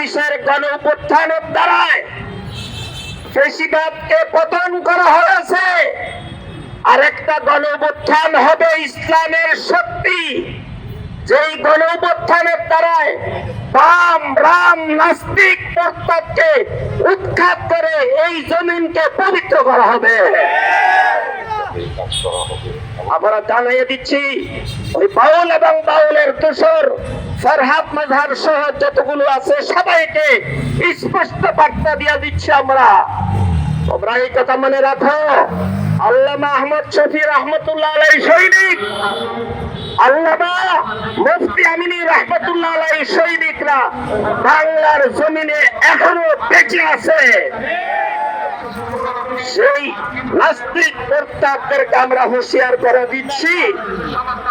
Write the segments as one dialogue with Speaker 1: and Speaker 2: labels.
Speaker 1: চব্বিশের গণ উত্থানের দ্বারায় ফেসিবাদকে পতন করা হয়েছে। আরেকটা গণ উত্থান হবে ইসলামের শক্তি। যেই গণ উত্থানের দ্বারায় বাম রাম নাস্তিক প্রস্তাবকে উৎখাত করে এই জমিনকে পবিত্র করা হবে। আমরা জানিয়ে দিচ্ছি, ওই বাউল এবং বাউলের দোসর ফরহাদ মাঝার সহ যতগুলো আছে সবাইকে স্পষ্ট বার্তা দিয়ে দিচ্ছি আমরা। তোমরা এই কথা মনে রাখো। আল্লামা আহমদ শফি রহমতুল্লাহ আলাই সৈনিক। আল্লামা মুফতি আমিনী রহমতুল্লাহ আলাই সৈনিকরা বাংলার জমিনে এখনও বেঁচে আছে। সেই নাস্তিক প্রত্যাগদেরকে আমরা হুঁশিয়ার করে দিচ্ছি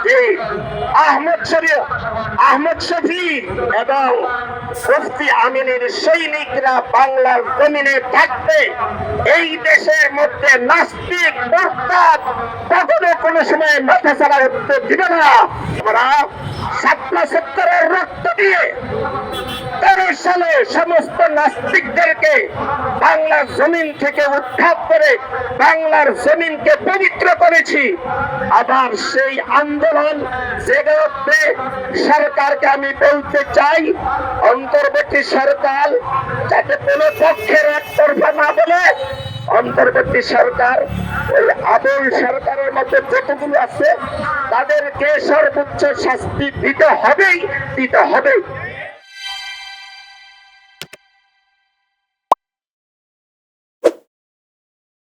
Speaker 1: যে আহমদ শরীফ আহমদ শফি এবং মুফতি আমিনের সৈনিকরা বাংলার জমিনে থাকতে এই দেশের মধ্যে নাস্তিক প্রত্যাগ কখনো কোনো সময় মাথা ছাড়া উঠতে দিবে না। আমরা সাতলা সত্তরের রক্ত দিয়ে তেরো সালে সমস্ত নাস্তিকদেরকে বাংলার জমিন থেকে উৎখাত করে বাংলার জমিনকে পবিত্র করেছি। আবার সেই আন্দোলন জেগে উঠবে। সরকারকে আমি বলতে চাই, অন্তর্বর্তী সরকার যাতে কোনো পক্ষের একতরফা না বলে, অন্তর্বর্তী সরকার, ওই আবুল সরকারের মধ্যে যতগুলো আছে, তাদেরকে সর্বোচ্চ শাস্তি দিতে হবেই দিতে হবেই।